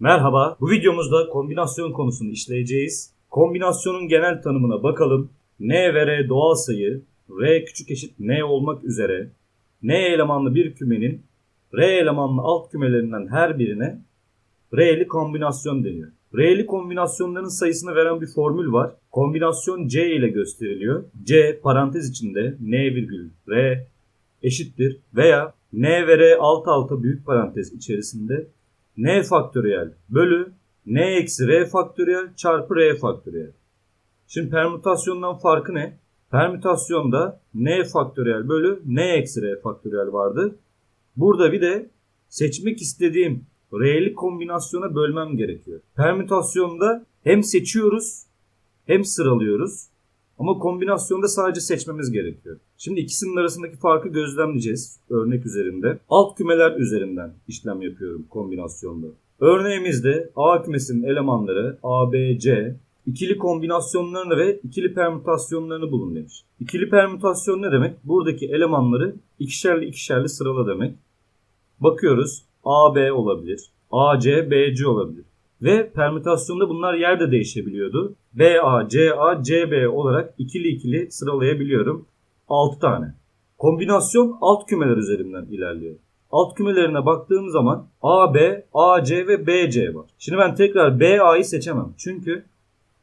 Merhaba, bu videomuzda kombinasyon konusunu işleyeceğiz. Kombinasyonun genel tanımına bakalım. N ve R doğal sayı, R küçük eşit N olmak üzere N elemanlı bir kümenin R elemanlı alt kümelerinden her birine R'li kombinasyon deniyor. R'li kombinasyonların sayısını veren bir formül var. Kombinasyon C ile gösteriliyor. C parantez içinde N virgül R eşittir veya N ve R alt alta büyük parantez içerisinde N faktöriyel bölü N eksi R faktöriyel çarpı R faktöriyel. Şimdi permütasyondan farkı ne? Permütasyonda N faktöriyel bölü N eksi R faktöriyel vardı. Burada bir de seçmek istediğim R'li kombinasyona bölmem gerekiyor. Permütasyonda hem seçiyoruz hem sıralıyoruz. Ama kombinasyonda sadece seçmemiz gerekiyor. Şimdi ikisinin arasındaki farkı gözlemleyeceğiz örnek üzerinde. Alt kümeler üzerinden işlem yapıyorum kombinasyonda. Örneğimizde A kümesinin elemanları A, B, C ikili kombinasyonlarını ve ikili permütasyonlarını bulun demiş. İkili permütasyon ne demek? Buradaki elemanları ikişerli ikişerli sırala demek. Bakıyoruz A, B olabilir. A, C, B, C olabilir. Ve permütasyonda bunlar yer de değişebiliyordu. B, A, C, A, C, B olarak ikili ikili sıralayabiliyorum. 6 tane. Kombinasyon alt kümeler üzerinden ilerliyor. Alt kümelerine baktığım zaman A, B, A, C ve B, C var. Şimdi ben tekrar B, A'yı seçemem. Çünkü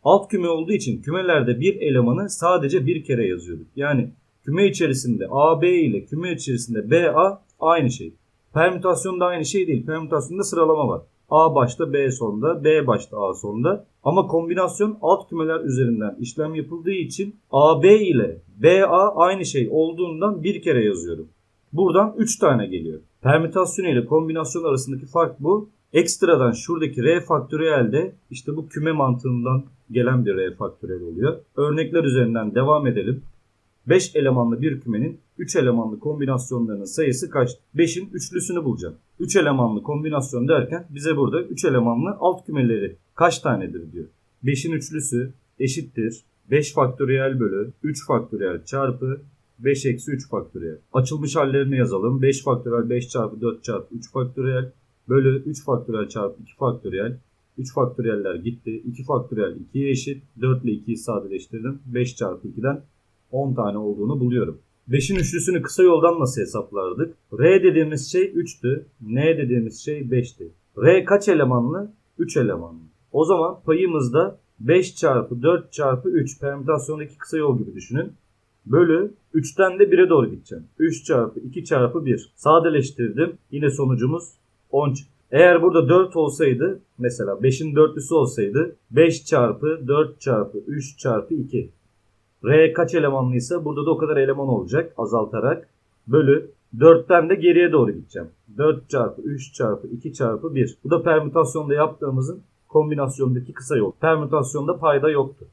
alt küme olduğu için kümelerde bir elemanı sadece bir kere yazıyorduk. Yani küme içerisinde A, B ile küme içerisinde B, A aynı şey. Permütasyonda aynı şey değil. Permütasyonda sıralama var. A başta B sonda, B başta A sonda. Ama kombinasyon alt kümeler üzerinden işlem yapıldığı için AB ile BA aynı şey olduğundan bir kere yazıyorum. Buradan 3 tane geliyor. Permütasyon ile kombinasyon arasındaki fark bu. Ekstradan şuradaki R faktöriyel de işte bu küme mantığından gelen bir R faktöriyel oluyor. Örnekler üzerinden devam edelim. 5 elemanlı bir kümenin 3 elemanlı kombinasyonlarının sayısı kaç? 5'in üçlüsünü bulacağım. 3 elemanlı kombinasyon derken bize burada 3 elemanlı alt kümeleri kaç tanedir diyor. 5'in üçlüsü eşittir 5 faktöriyel bölü 3 faktöriyel çarpı 5 eksi 3 faktöriyel. Açılmış hallerini yazalım. 5 faktöriyel 5 çarpı 4 çarpı 3 faktöriyel bölü 3 faktöriyel çarpı 2 faktöriyel. 3 faktöriyeller gitti. 2 faktöriyel 2'ye eşit. 4 ile 2'yi sadeleştirdim. 5 çarpı 2'den 10 tane olduğunu buluyorum. 5'in üçlüsünü kısa yoldan nasıl hesaplardık? R dediğimiz şey 3'tü. N dediğimiz şey 5'ti. R kaç elemanlı? 3 elemanlı. O zaman payımızda 5 çarpı 4 çarpı 3 permütasyondaki kısa yol gibi düşünün. Bölü 3'ten de 1'e doğru gideceğim. 3 çarpı 2 çarpı 1. Sadeleştirdim. Yine sonucumuz 10 çıktı. Eğer burada 4 olsaydı mesela 5'in dörtlüsü olsaydı 5 çarpı 4 çarpı 3 çarpı 2. R kaç elemanlıysa burada da o kadar eleman olacak azaltarak. Bölü 4'ten de geriye doğru gideceğim. 4 çarpı 3 çarpı 2 çarpı 1. Bu da permütasyonda yaptığımızın kombinasyondaki kısa yol. Permütasyonda payda yoktu.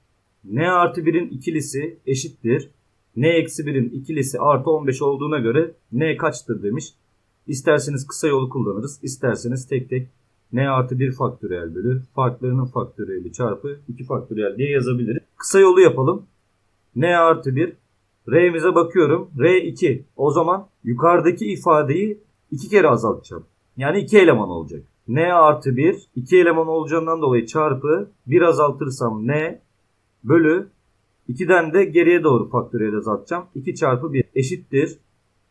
N artı 1'in ikilisi eşittir. N eksi 1'in ikilisi artı 15 olduğuna göre N kaçtır demiş. İsterseniz kısa yolu kullanırız. isterseniz tek tek N artı 1 faktöriyel bölü farklarının faktöriyeli çarpı 2 faktöriyel diye yazabiliriz. Kısa yolu yapalım. N artı 1. R'mize bakıyorum. R2. O zaman yukarıdaki ifadeyi iki kere azaltacağım. Yani iki eleman olacak. N artı 1. iki eleman olacağından dolayı çarpı 1 azaltırsam N bölü 2'den de geriye doğru faktöriyel azaltacağım. 2 çarpı 1 eşittir.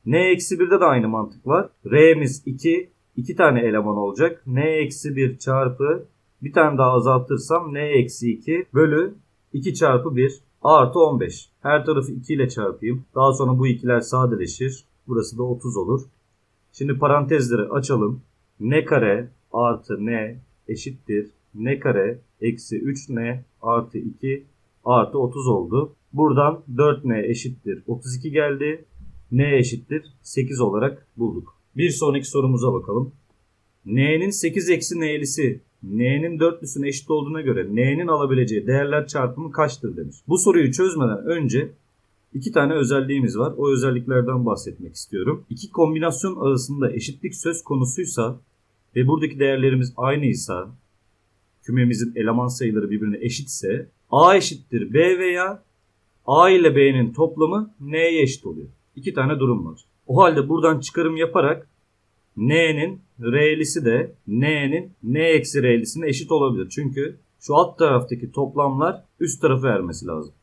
N eksi 1'de de aynı mantık var. R'miz 2. 2 tane eleman olacak. N eksi 1 çarpı bir tane daha azaltırsam N eksi 2 bölü 2 çarpı 1 artı 15. Her tarafı 2 ile çarpayım. Daha sonra bu ikiler sadeleşir. Burası da 30 olur. Şimdi parantezleri açalım. N kare artı N eşittir. N kare eksi 3N artı 2 artı 30 oldu. Buradan 4N eşittir. 32 geldi. N eşittir. 8 olarak bulduk. Bir sonraki sorumuza bakalım. N'nin 8 eksi N'lisi N'nin dörtlüsüne eşit olduğuna göre N'nin alabileceği değerler çarpımı kaçtır demiş. Bu soruyu çözmeden önce iki tane özelliğimiz var. O özelliklerden bahsetmek istiyorum. İki kombinasyon arasında eşitlik söz konusuysa ve buradaki değerlerimiz aynıysa kümemizin eleman sayıları birbirine eşitse A eşittir B veya A ile B'nin toplamı N'ye eşit oluyor. İki tane durum var. O halde buradan çıkarım yaparak N'nin R'lisi de N'nin N eksi R'lisine eşit olabilir. Çünkü şu alt taraftaki toplamlar üst tarafı vermesi lazım.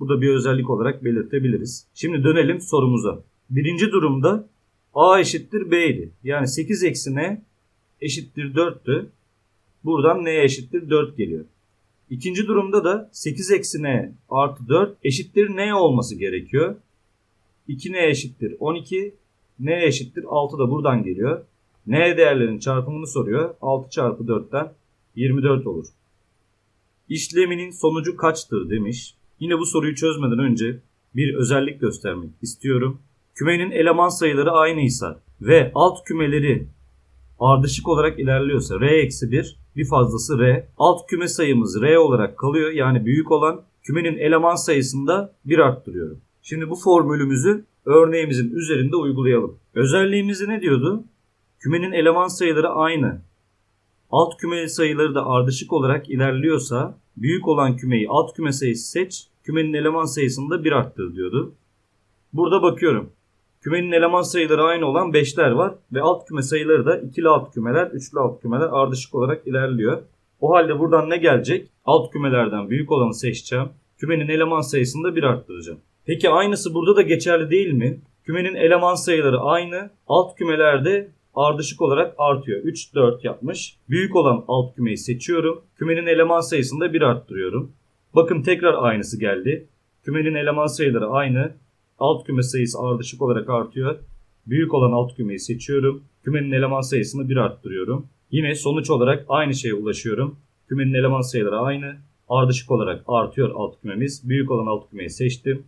Bu da bir özellik olarak belirtebiliriz. Şimdi dönelim sorumuza. Birinci durumda A eşittir B idi. Yani 8 eksi N eşittir 4'tü. Buradan N eşittir 4 geliyor. İkinci durumda da 8 eksi N artı 4 eşittir N olması gerekiyor. 2N eşittir 12. N eşittir 6 da buradan geliyor. N değerlerinin çarpımını soruyor. 6 çarpı 4'ten 24 olur. İşleminin sonucu kaçtır demiş. Yine bu soruyu çözmeden önce bir özellik göstermek istiyorum. Kümenin eleman sayıları aynıysa ve alt kümeleri ardışık olarak ilerliyorsa R eksi 1 bir fazlası R. Alt küme sayımız R olarak kalıyor. Yani büyük olan kümenin eleman sayısında 1 arttırıyorum. Şimdi bu formülümüzü örneğimizin üzerinde uygulayalım. Özelliğimizde ne diyordu? Kümenin eleman sayıları aynı. Alt küme sayıları da ardışık olarak ilerliyorsa büyük olan kümeyi alt küme sayısı seç. Kümenin eleman sayısını da 1 arttır diyordu. Burada bakıyorum. Kümenin eleman sayıları aynı olan 5'ler var ve alt küme sayıları da ikili alt kümeler, üçlü alt kümeler ardışık olarak ilerliyor. O halde buradan ne gelecek? Alt kümelerden büyük olanı seçeceğim. Kümenin eleman sayısını da 1 arttıracağım. Peki aynısı burada da geçerli değil mi? Kümenin eleman sayıları aynı. Alt kümelerde ardışık olarak artıyor. 3, 4 yapmış. Büyük olan alt kümeyi seçiyorum. Kümenin eleman sayısını da 1 arttırıyorum. Bakın tekrar aynısı geldi. Kümenin eleman sayıları aynı. Alt küme sayısı ardışık olarak artıyor. Büyük olan alt kümeyi seçiyorum. Kümenin eleman sayısını 1 arttırıyorum. Yine sonuç olarak aynı şeye ulaşıyorum. Kümenin eleman sayıları aynı. Ardışık olarak artıyor alt kümemiz. Büyük olan alt kümeyi seçtim.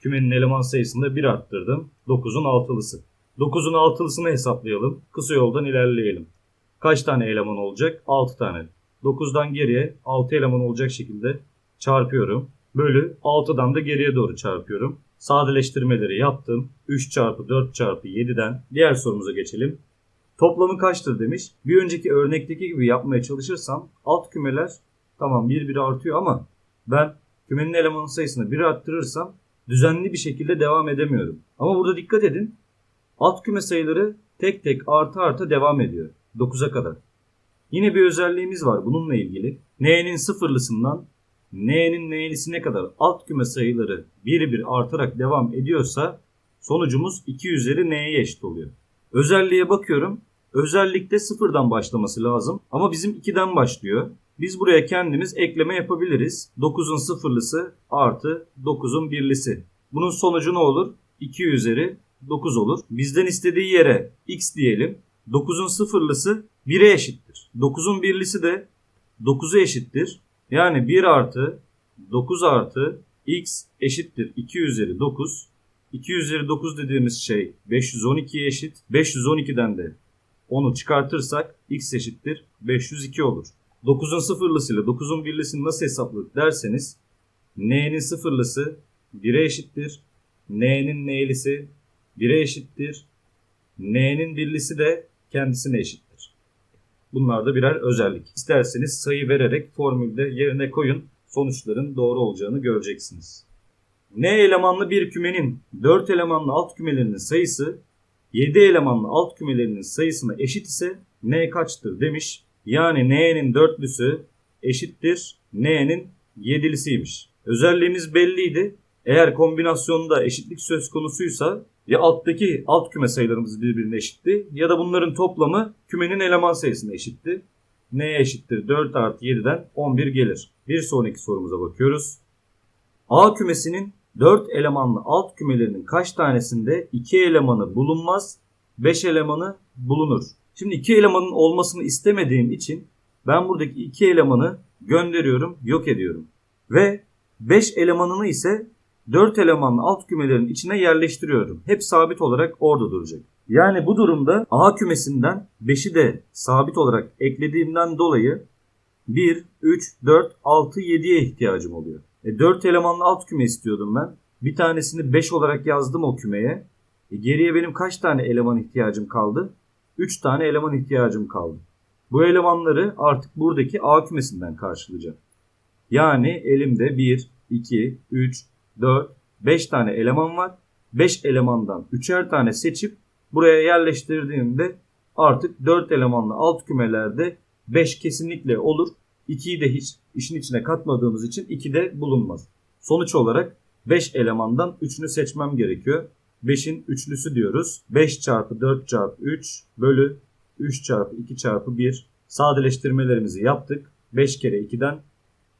Kümenin eleman sayısını da 1 arttırdım. 9'un altılısı. 9'un altılısını hesaplayalım. Kısa yoldan ilerleyelim. Kaç tane eleman olacak? 6 tane. 9'dan geriye 6 eleman olacak şekilde çarpıyorum. Bölü 6'dan da geriye doğru çarpıyorum. Sadeleştirmeleri yaptım. 3 çarpı 4 çarpı 7'den diğer sorumuza geçelim. Toplamı kaçtır demiş. Bir önceki örnekteki gibi yapmaya çalışırsam alt kümeler tamam bir bir artıyor ama ben kümenin eleman sayısını bir arttırırsam düzenli bir şekilde devam edemiyorum. Ama burada dikkat edin. Alt küme sayıları tek tek artı artı devam ediyor. 9'a kadar. Yine bir özelliğimiz var bununla ilgili. N'nin sıfırlısından N'nin N'lisine kadar alt küme sayıları bir bir artarak devam ediyorsa sonucumuz 2 üzeri N'ye eşit oluyor. Özelliğe bakıyorum. Özellikte sıfırdan başlaması lazım ama bizim 2'den başlıyor. Biz buraya kendimiz ekleme yapabiliriz. 9'un sıfırlısı artı 9'un birlisi. Bunun sonucu ne olur? 2 üzeri 9 olur. Bizden istediği yere x diyelim. 9'un sıfırlısı 1'e eşittir. 9'un birlisi de 9'a eşittir. Yani 1 artı 9 artı x eşittir 2 üzeri 9. 2 üzeri 9 dediğimiz şey 512'ye eşit. 512'den de 10'u çıkartırsak x eşittir 502 olur. 9'un sıfırlısıyla 9'un birlisini nasıl hesapladık derseniz n'nin sıfırlısı 1'e eşittir. n'nin n'lisi 1'e eşittir. n'nin birlisi de kendisine eşittir. Bunlar da birer özellik. İsterseniz sayı vererek formülde yerine koyun. Sonuçların doğru olacağını göreceksiniz. N elemanlı bir kümenin 4 elemanlı alt kümelerinin sayısı 7 elemanlı alt kümelerinin sayısına eşit ise N kaçtır demiş. Yani N'nin dörtlüsü eşittir N'nin yedilisiymiş. Özelliğimiz belliydi. Eğer kombinasyonda eşitlik söz konusuysa ya alttaki alt küme sayılarımız birbirine eşitti ya da bunların toplamı kümenin eleman sayısına eşitti. N eşittir 4 artı 7'den 11 gelir. Bir sonraki sorumuza bakıyoruz. A kümesinin 4 elemanlı alt kümelerinin kaç tanesinde 2 elemanı bulunmaz, 5 elemanı bulunur? Şimdi 2 elemanın olmasını istemediğim için ben buradaki 2 elemanı gönderiyorum, yok ediyorum. Ve 5 elemanını ise 4 elemanlı alt kümelerin içine yerleştiriyorum. Hep sabit olarak orada duracak. Yani bu durumda A kümesinden 5'i de sabit olarak eklediğimden dolayı 1, 3, 4, 6, 7'ye ihtiyacım oluyor. E 4 elemanlı alt küme istiyordum ben. Bir tanesini 5 olarak yazdım o kümeye. E geriye benim kaç tane eleman ihtiyacım kaldı? 3 tane eleman ihtiyacım kaldı. Bu elemanları artık buradaki A kümesinden karşılayacağım. Yani elimde 1, 2, 3, 4, 5 tane eleman var. 5 elemandan 3'er tane seçip buraya yerleştirdiğimde artık 4 elemanlı alt kümelerde 5 kesinlikle olur. 2'yi de hiç işin içine katmadığımız için 2 de bulunmaz. Sonuç olarak 5 elemandan 3'ünü seçmem gerekiyor. 5'in üçlüsü diyoruz. 5 çarpı 4 çarpı 3 bölü 3 çarpı 2 çarpı 1 sadeleştirmelerimizi yaptık. 5 kere 2'den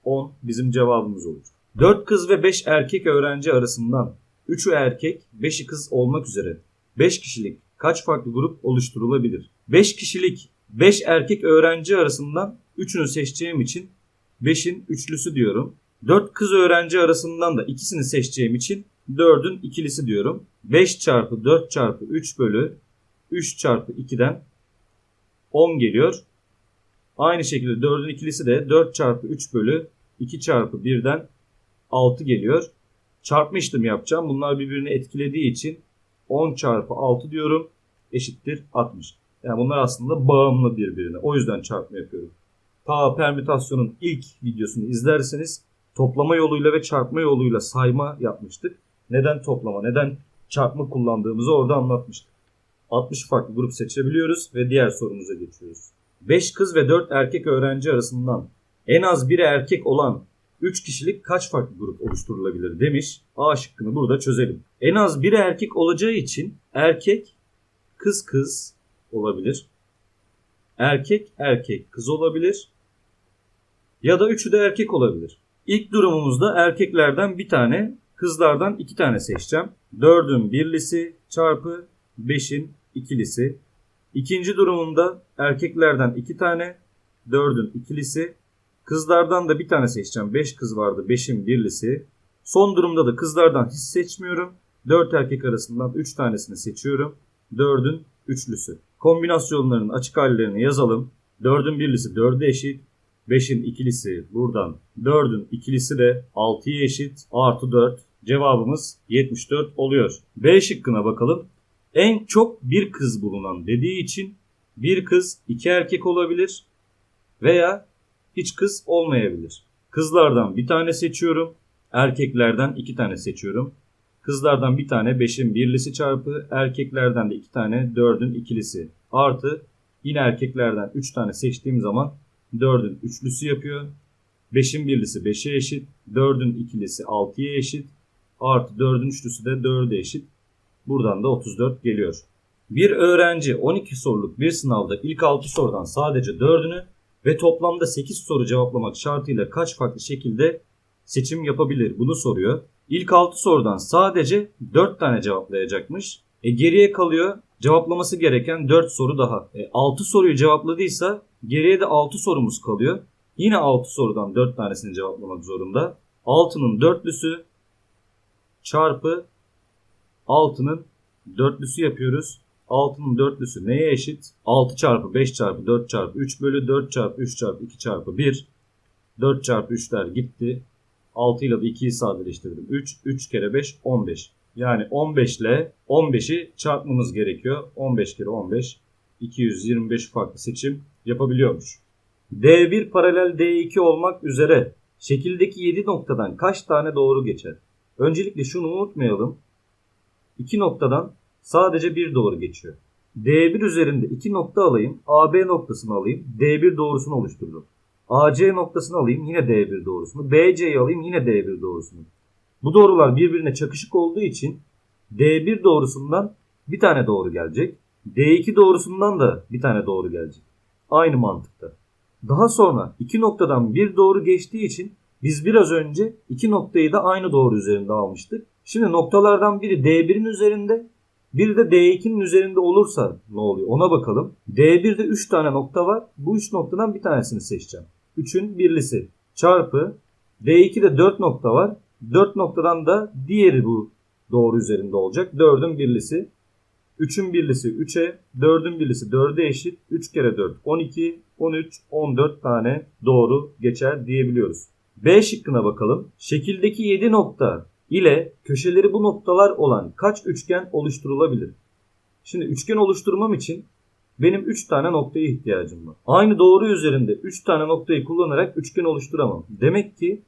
10 bizim cevabımız olur. 4 kız ve 5 erkek öğrenci arasından 3'ü erkek, 5'i kız olmak üzere 5 kişilik kaç farklı grup oluşturulabilir? 5 kişilik 5 erkek öğrenci arasından 3'ünü seçeceğim için 5'in üçlüsü diyorum. 4 kız öğrenci arasından da ikisini seçeceğim için 4'ün ikilisi diyorum. 5 çarpı 4 çarpı 3 bölü 3 çarpı 2'den 10 geliyor. Aynı şekilde 4'ün ikilisi de 4 çarpı 3 bölü 2 çarpı 1'den 6 geliyor. Çarpma işlemi yapacağım. Bunlar birbirini etkilediği için 10 çarpı 6 diyorum eşittir 60. Yani bunlar aslında bağımlı birbirine. O yüzden çarpma yapıyorum. Ta permütasyonun ilk videosunu izlerseniz toplama yoluyla ve çarpma yoluyla sayma yapmıştık. Neden toplama, neden çarpma kullandığımızı orada anlatmıştık. 60 farklı grup seçebiliyoruz ve diğer sorumuza geçiyoruz. 5 kız ve 4 erkek öğrenci arasından en az biri erkek olan 3 kişilik kaç farklı grup oluşturulabilir demiş. A şıkkını burada çözelim. En az biri erkek olacağı için erkek kız kız olabilir. Erkek erkek kız olabilir. Ya da üçü de erkek olabilir. İlk durumumuzda erkeklerden bir tane, kızlardan iki tane seçeceğim. 4'ün birlisi çarpı 5'in ikilisi. İkinci durumumda erkeklerden iki tane, 4'ün ikilisi. Kızlardan da bir tane seçeceğim. 5 kız vardı, 5'in birlisi. Son durumda da kızlardan hiç seçmiyorum. 4 erkek arasından 3 tanesini seçiyorum. 4'ün üçlüsü. Kombinasyonlarının açık hallerini yazalım. 4'ün birlisi 4'e eşit. 5'in ikilisi buradan 4'ün ikilisi de 6'ya eşit. Artı 4. Cevabımız 74 oluyor. B şıkkına bakalım. En çok bir kız bulunan dediği için bir kız iki erkek olabilir veya hiç kız olmayabilir. Kızlardan bir tane seçiyorum. Erkeklerden iki tane seçiyorum. Kızlardan bir tane 5'in birlisi çarpı erkeklerden de iki tane 4'ün ikilisi. Artı yine erkeklerden 3 tane seçtiğim zaman 4'ün üçlüsü yapıyor. 5'in birlisi 5'e eşit. 4'ün ikilisi 6'ya eşit. Artı 4'ün üçlüsü de 4'e eşit. Buradan da 34 geliyor. Bir öğrenci 12 soruluk bir sınavda ilk 6 sorudan sadece 4'ünü ve toplamda 8 soru cevaplamak şartıyla kaç farklı şekilde seçim yapabilir? Bunu soruyor. İlk 6 sorudan sadece 4 tane cevaplayacakmış. E geriye kalıyor cevaplaması gereken 4 soru daha. E 6 soruyu cevapladıysa geriye de 6 sorumuz kalıyor. Yine 6 sorudan 4 tanesini cevaplamak zorunda. 6'nın dörtlüsü çarpı 6'nın dörtlüsü yapıyoruz. 6'nın dörtlüsü neye eşit? 6 çarpı 5 çarpı 4 çarpı 3 bölü 4 çarpı 3 çarpı 2 çarpı 1. 4 çarpı 3'ler gitti. 6 ile de 2'yi sadeleştirdim. 3, 3 kere 5, 15. Yani 15 ile 15'i çarpmamız gerekiyor. 15 kere 15, 225 farklı seçim yapabiliyormuş. D1 paralel D2 olmak üzere şekildeki 7 noktadan kaç tane doğru geçer? Öncelikle şunu unutmayalım. 2 noktadan sadece bir doğru geçiyor. D1 üzerinde 2 nokta alayım. AB noktasını alayım. D1 doğrusunu oluştururum. AC noktasını alayım yine D1 doğrusunu. BC'yi alayım yine D1 doğrusunu. Bu doğrular birbirine çakışık olduğu için D1 doğrusundan bir tane doğru gelecek. D2 doğrusundan da bir tane doğru gelecek. Aynı mantıkta. Daha sonra iki noktadan bir doğru geçtiği için biz biraz önce iki noktayı da aynı doğru üzerinde almıştık. Şimdi noktalardan biri D1'in üzerinde, biri de D2'nin üzerinde olursa ne oluyor ona bakalım. D1'de 3 tane nokta var. Bu 3 noktadan bir tanesini seçeceğim. 3'ün birlisi çarpı D2'de 4 nokta var. 4 noktadan da diğeri bu doğru üzerinde olacak. 4'ün birlisi. 3'ün birlisi 3'e, 4'ün birlisi 4'e eşit. 3 kere 4 12, 13, 14 tane doğru geçer diyebiliyoruz. B şıkkına bakalım. Şekildeki 7 nokta ile köşeleri bu noktalar olan kaç üçgen oluşturulabilir? Şimdi üçgen oluşturmam için benim 3 tane noktaya ihtiyacım var. Aynı doğru üzerinde 3 tane noktayı kullanarak üçgen oluşturamam. Demek ki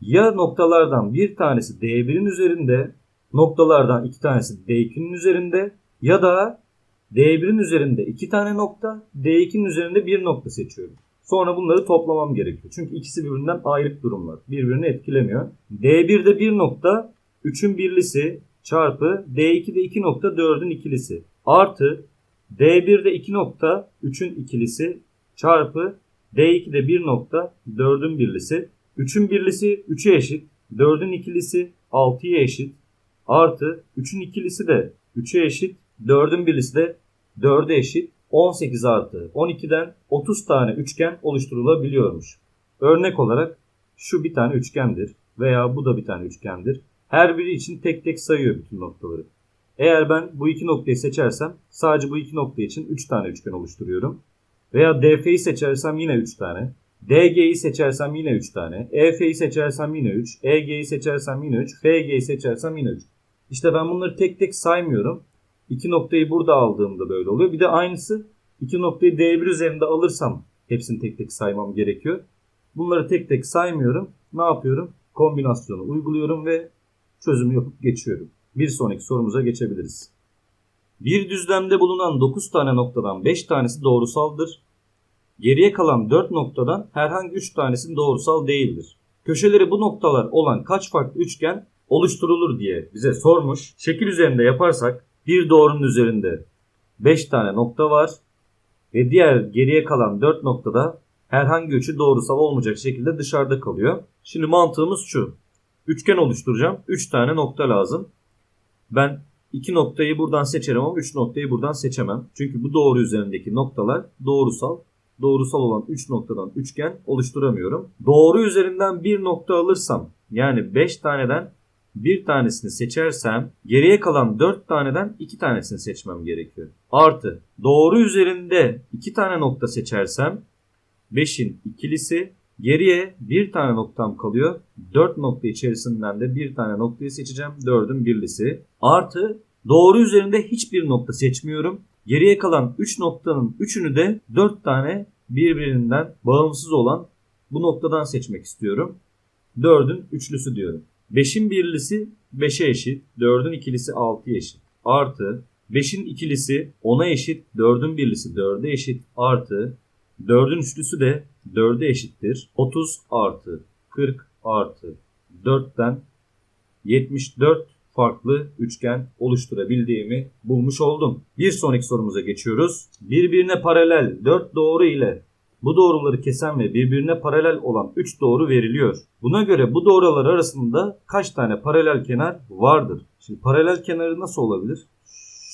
ya noktalardan bir tanesi D1'in üzerinde, noktalardan iki tanesi D2'nin üzerinde ya da D1'in üzerinde 2 tane nokta, D2'nin üzerinde 1 nokta seçiyorum. Sonra bunları toplamam gerekiyor. Çünkü ikisi birbirinden ayrı durumlar. Birbirini etkilemiyor. D1'de 1 nokta 3'ün birlisi çarpı D2'de 2 nokta 4'ün ikilisi. Artı D1'de 2 nokta 3'ün ikilisi çarpı D2'de 1 nokta 4'ün birlisi. 3'ün birlisi 3'e eşit. 4'ün ikilisi 6'ya eşit. Artı 3'ün ikilisi de 3'e eşit. 4'ün birlisi de 4'e eşit. 18 artı 12'den 30 tane üçgen oluşturulabiliyormuş. Örnek olarak şu bir tane üçgendir veya bu da bir tane üçgendir. Her biri için tek tek sayıyor bütün noktaları. Eğer ben bu iki noktayı seçersem sadece bu iki nokta için 3 tane üçgen oluşturuyorum. Veya DF'yi seçersem yine 3 tane. DG'yi seçersem yine 3 tane. EF'yi seçersem yine 3. EG'yi seçersem yine 3. FG'yi seçersem yine 3. İşte ben bunları tek tek saymıyorum. İki noktayı burada aldığımda böyle oluyor. Bir de aynısı iki noktayı D1 üzerinde alırsam hepsini tek tek saymam gerekiyor. Bunları tek tek saymıyorum. Ne yapıyorum? Kombinasyonu uyguluyorum ve çözümü yapıp geçiyorum. Bir sonraki sorumuza geçebiliriz. Bir düzlemde bulunan 9 tane noktadan 5 tanesi doğrusaldır. Geriye kalan 4 noktadan herhangi 3 tanesi doğrusal değildir. Köşeleri bu noktalar olan kaç farklı üçgen oluşturulur diye bize sormuş. Şekil üzerinde yaparsak bir doğrunun üzerinde 5 tane nokta var ve diğer geriye kalan 4 noktada herhangi üçü doğrusal olmayacak şekilde dışarıda kalıyor. Şimdi mantığımız şu. Üçgen oluşturacağım. 3 tane nokta lazım. Ben 2 noktayı buradan seçerim ama 3 noktayı buradan seçemem. Çünkü bu doğru üzerindeki noktalar doğrusal. Doğrusal olan 3 noktadan üçgen oluşturamıyorum. Doğru üzerinden bir nokta alırsam yani 5 taneden bir tanesini seçersem geriye kalan 4 taneden 2 tanesini seçmem gerekiyor. Artı doğru üzerinde 2 tane nokta seçersem 5'in ikilisi geriye bir tane noktam kalıyor. 4 nokta içerisinden de bir tane noktayı seçeceğim. 4'ün birlisi. Artı doğru üzerinde hiçbir nokta seçmiyorum. Geriye kalan 3 noktanın 3'ünü de 4 tane birbirinden bağımsız olan bu noktadan seçmek istiyorum. 4'ün üçlüsü diyorum. 5'in birlisi 5'e eşit. 4'ün ikilisi 6'ya eşit. Artı 5'in ikilisi 10'a eşit. 4'ün birlisi 4'e eşit. Artı 4'ün üçlüsü de 4'e eşittir. 30 artı 40 artı 4'ten 74 farklı üçgen oluşturabildiğimi bulmuş oldum. Bir sonraki sorumuza geçiyoruz. Birbirine paralel 4 doğru ile bu doğruları kesen ve birbirine paralel olan 3 doğru veriliyor. Buna göre bu doğrular arasında kaç tane paralel kenar vardır? Şimdi paralel kenarı nasıl olabilir?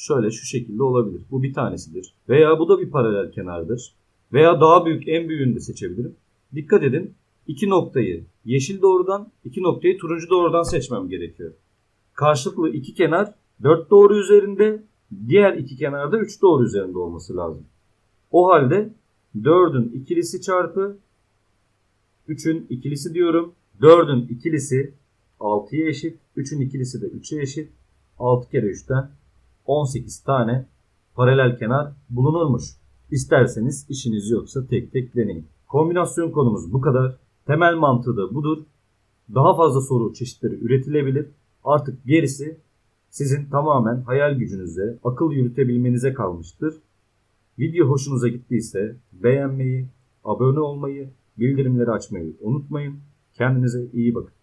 Şöyle şu şekilde olabilir. Bu bir tanesidir. Veya bu da bir paralel kenardır. Veya daha büyük en büyüğünü de seçebilirim. Dikkat edin. iki noktayı yeşil doğrudan, iki noktayı turuncu doğrudan seçmem gerekiyor. Karşılıklı iki kenar 4 doğru üzerinde, diğer iki kenarda 3 doğru üzerinde olması lazım. O halde 4'ün ikilisi çarpı 3'ün ikilisi diyorum. 4'ün ikilisi 6'ya eşit. 3'ün ikilisi de 3'e eşit. 6 kere 3'ten 18 tane paralel kenar bulunurmuş. İsterseniz işiniz yoksa tek tek deneyin. Kombinasyon konumuz bu kadar. Temel mantığı da budur. Daha fazla soru çeşitleri üretilebilir. Artık gerisi sizin tamamen hayal gücünüze, akıl yürütebilmenize kalmıştır. Video hoşunuza gittiyse beğenmeyi, abone olmayı, bildirimleri açmayı unutmayın. Kendinize iyi bakın.